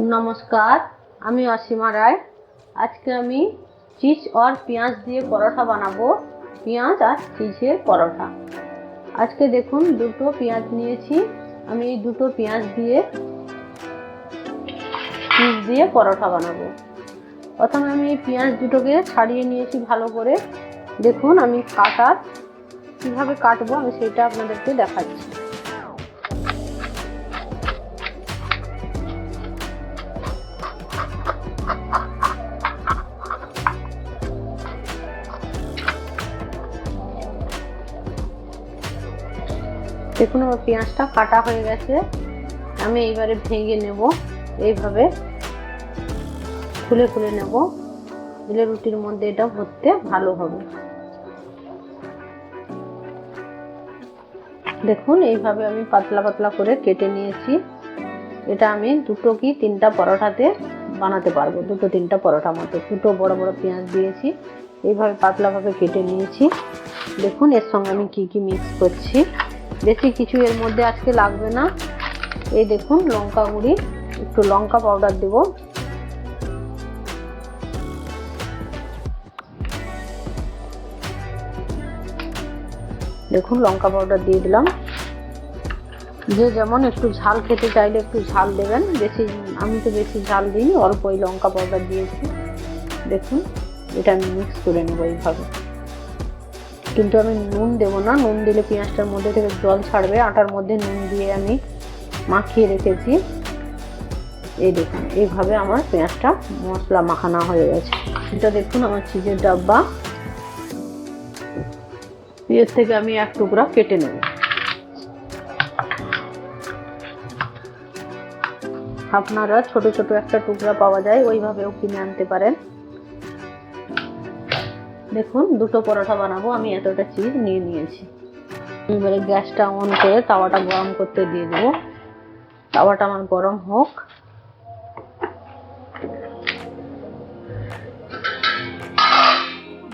নমস্কার, আমি অসীমা রায়। আজকে আমি চিজ আর পেঁয়াজ দিয়ে পরোটা বানাবো। পেঁয়াজ আর চিজের পরোটা। আজকে দেখুন, দুটো পেঁয়াজ নিয়েছি। আমি এই দুটো পেঁয়াজ দিয়ে চিজ দিয়ে পরোটা বানাবো। প্রথমে আমি এই পেঁয়াজ দুটোকে ছাড়িয়ে নিয়েছি ভালো করে। দেখুন, আমি কাটার, কীভাবে কাটবো আমি সেটা আপনাদেরকে দেখাচ্ছি। দেখুন আমার পেঁয়াজটা কাটা হয়ে গেছে। আমি এইবারে ভেঙে নেব, এইভাবে খুলে খুলে নেব। দিলে রুটির মধ্যে এটা ভরতে ভালো হবে। দেখুন, এইভাবে আমি পাতলা পাতলা করে কেটে নিয়েছি। এটা আমি দুটো কি তিনটা পরোটাতে বানাতে পারব, দুটো তিনটা পরোটা মতো দুটো বড় বড় পেঁয়াজ দিয়েছি, এইভাবে পাতলাভাবে কেটে নিয়েছি। দেখুন, এর সঙ্গে আমি কি কি মিক্স করছি। বেশি কিছু এর মধ্যে আজকে লাগবে না। এই দেখুন, লঙ্কা গুঁড়ি। একটু লঙ্কা পাউডার দেব। দেখুন, লঙ্কা পাউডার দিয়ে দিলাম। যে যেমন একটু ঝাল খেতে চাইলে একটু ঝাল দেবেন। বেশি, আমি তো বেশি ঝাল দিই অল্প ওই লঙ্কা পাউডার দিয়েছি। দেখুন, এটা আমি মিক্স করে নেব এইভাবে। কিন্তু আমি নুন দেবো না। নুন দিলে পেঁয়াজটার মধ্যে থেকে জল ছাড়বে। আটার মধ্যে নুন দিয়ে আমি মাখিয়ে রেখেছি। এই দেখুন, এইভাবে আমার পেঁয়াজটা মশলা মাখানো হয়ে গেছে। এটা দেখুন, আমার চিজের ডাব্বা। এর থেকে আমি এক টুকরা কেটে নেব। আপনারা ছোট ছোট একটা টুকরা পাওয়া যায়, ওইভাবেও কিনে আনতে পারেন। দেখুন, দুটো পরোটা বানাবো, আমি এতটা চিজ নিয়ে নিয়েছি। এবারে গ্যাসটা অন করে তাওয়াটা গরম করতে দিয়ে দেবো। তাওয়াটা আমার গরম হোক।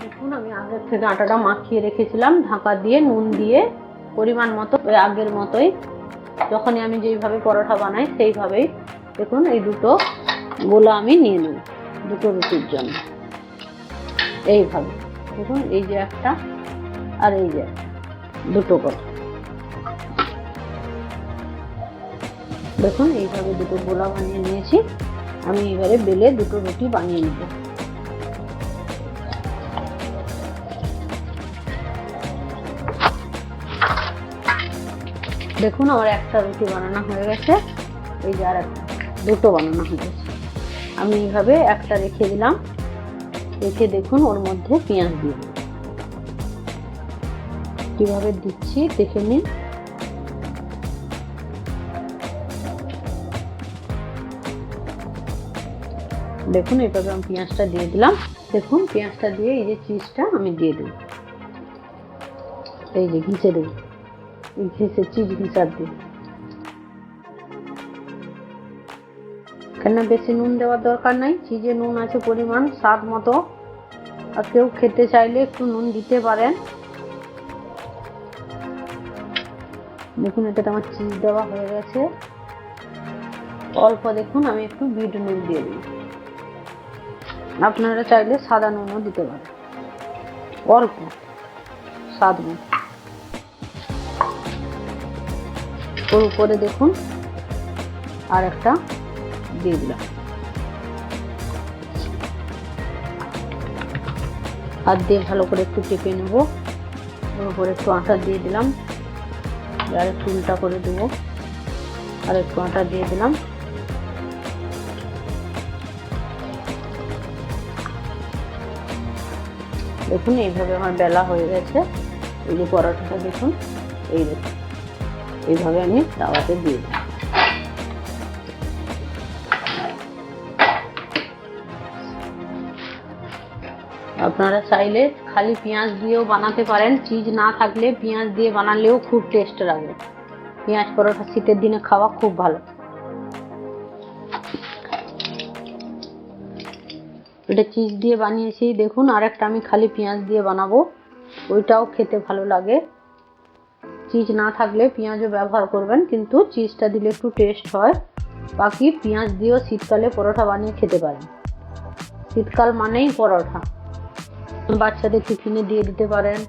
দেখুন, আমি আগের থেকে আটাটা মাখিয়ে রেখেছিলাম, ঢাকা দিয়ে নুন দিয়ে পরিমাণ মতো আগের মতোই। যখনই আমি যেইভাবে পরোটা বানাই, সেইভাবেই। দেখুন, এই দুটো গোলা আমি নিয়ে নেব, দুটো রুটির জন্য। এইভাবে। দেখুন, এই যে একটা আর এই যে দুটো করে। দেখুন, এইভাবে দুটো গোলা বানিয়ে নিয়েছি। আমি এবারে বেলে দুটো রুটি বানিয়ে নেব। দেখুন, আমার একটা রুটি বানানো হয়ে গেছে। এই যে আর দুটো বানানো হয়ে গেছে। আমি এইভাবে একটা রেখে দিলাম। রেখে দেখুন, ওর মধ্যে পেঁয়াজ দিয়ে। কীভাবে দিচ্ছি, দেখে নিন। দেখুন, এভাবে আমি পেঁয়াজটা দিয়ে দিলাম। দেখুন, পেঁয়াজটা দিয়ে এই যে চিজটা আমি দিয়ে দিই এই যে ঘিচে দেব ঘিচে, চিজ ঘিচার দিই কেন বেশি নুন দেওয়ার দরকার নাই। চিজে নুন আছে পরিমাণ, স্বাদ মতো। আর কেউ খেতে চাইলে একটু নুন দিতে পারেন। দেখুন, এটাতে আমার চিজ দেওয়া হয়ে গেছে। অল্প দেখুন, আমি একটু বিট নুন দিয়ে দিই। আপনারা চাইলে সাদা নুনও দিতে পারেন। অল্প, স্বাদ ওর উপরে দেখুন, আর একটা দিয়ে দিলাম। হাত দিয়ে ভালো করে একটু চেপে নেব। ওর উপরে একটু আটা দিয়ে দিলাম। আর একটু উল্টা করে দেবো। আর একটু আটা দিয়ে দিলাম। দেখুন, এইভাবে আমার বেলা হয়ে গেছে। এই যে পরোটাটা দেখুন, এই দেখুন। এইভাবে আমি তাওয়াতে দিয়ে দিই আপনারা চাইলে খালি পেঁয়াজ দিয়েও বানাতে পারেন। চিজ না থাকলে পেঁয়াজ দিয়ে বানালেও খুব টেস্ট লাগে। পেঁয়াজ পরোটা শীতের দিনে খাওয়া খুব ভালো। এটা চিজ দিয়ে বানিয়েছি। দেখুন আর একটা আমি খালি পেঁয়াজ দিয়ে বানাবো। ওইটাও খেতে ভালো লাগে। চিজ না থাকলে পেঁয়াজও ব্যবহার করবেন, কিন্তু চিজটা দিলে একটু টেস্ট হয়। বাকি পেঁয়াজ দিয়েও শীতকালে পরোটা বানিয়ে খেতে পারেন। শীতকাল মানেই পরোটা। বাচ্চাদের টিফিনে দিয়ে দিতে পারেন।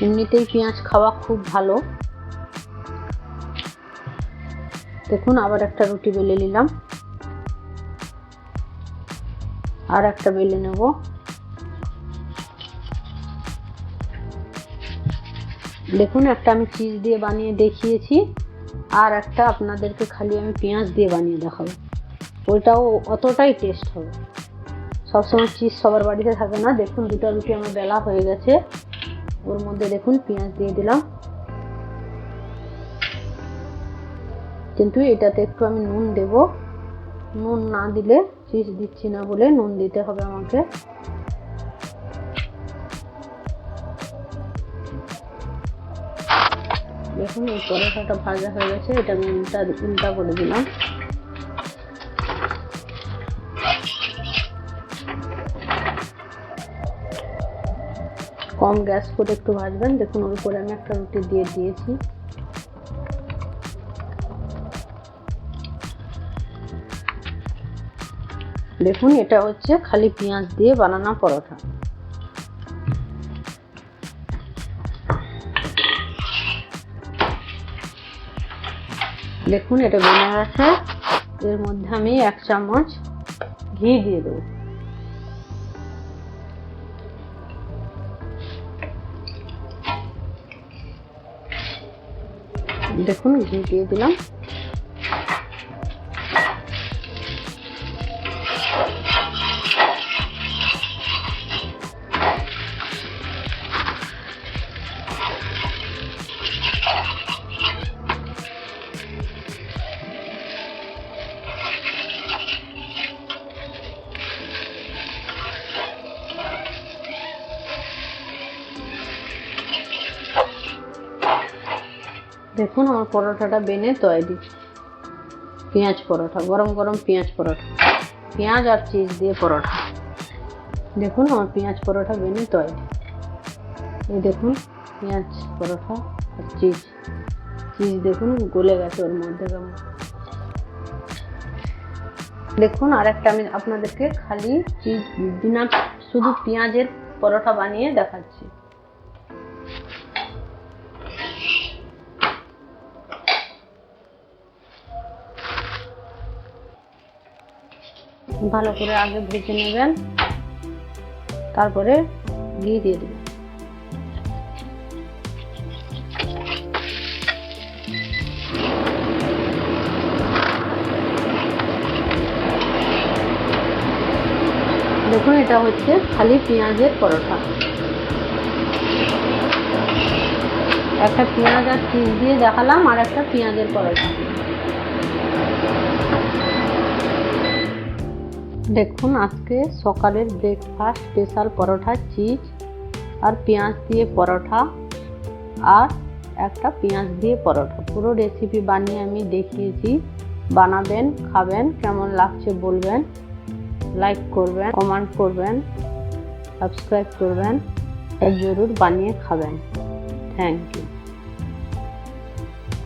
এমনিতেই পেঁয়াজ খাওয়া খুব ভালো। দেখুন, আবার একটা রুটি বেলে নিলাম। আর একটা বেলে নেব। দেখুন, একটা আমি চিজ দিয়ে বানিয়ে দেখিয়েছি। আর একটা আপনাদেরকে খালি আমি পেঁয়াজ দিয়ে বানিয়ে দেখাবো। ওইটাও অতটাই টেস্ট হবে। সবসময় চিজ সবার বাড়িতে থাকে না। দেখুন, দুটো রুটি আমার বেলা হয়ে গেছে। ওর মধ্যে দেখুন, পেঁয়াজ দিয়ে দিলাম। কিন্তু এটাতে একটু আমি নুন দেব। নুন না দিলে চিজ দিচ্ছি না বলে নুন দিতে হবে আমাকে। দেখুন, এই পরোটাটা ভাজা হয়ে গেছে। এটা আমি উল্টা উল্টা করে দিলাম। কম গ্যাস করে একটু ভাজবেন। দেখুন, ওর উপরে আমি একটা রুটি দিয়ে দিয়েছি। দেখুন, এটা হচ্ছে খালি পেঁয়াজ দিয়ে বানানো পরোটা। দেখুন, এটা বেনে গেছে এর মধ্যে আমি এক চামচ ঘি দিয়ে দেবো। দেখুন ঘি দিয়ে দিলাম। দেখুন আমার পরোটাটা বেনে তৈরি। পেঁয়াজ পরোটা, গরম গরম পেঁয়াজ পরোটা। পেঁয়াজ আর চিজ দিয়ে পরোটা। দেখুন আমার পেঁয়াজ পরোটা বেনে তৈরি। এই দেখুন পেঁয়াজ পরোটা আর চিজ। চিজ দেখুন গলে গেছে ওর মধ্যে কেমন দেখুন আর একটা আমি আপনাদেরকে খালি চিজ, বিনা শুধু পেঁয়াজের পরোটা বানিয়ে দেখাচ্ছি। ভালো করে আগে ভেজে নেবেন। তারপরে ঘি দিয়ে দেবেন। দেখুন, এটা হচ্ছে খালি পেঁয়াজের পরোটা। একটা পেঁয়াজ আর চিজ দিয়ে দেখালাম, আর একটা পেঁয়াজের পরোটা। দেখুন, আজকে সকালের ব্রেকফাস্ট স্পেশাল পরোটা চিজ আর পেঁয়াজ দিয়ে পরোটা আর একটা পেঁয়াজ দিয়ে পরোটা। পুরো রেসিপি বানিয়ে আমি দেখিয়েছি। বানাবেন, খাবেন, কেমন লাগছে বলবেন লাইক করবেন কমেন্ট করবেন সাবস্ক্রাইব করবেন, জরুর বানিয়ে খাবেন। Thank you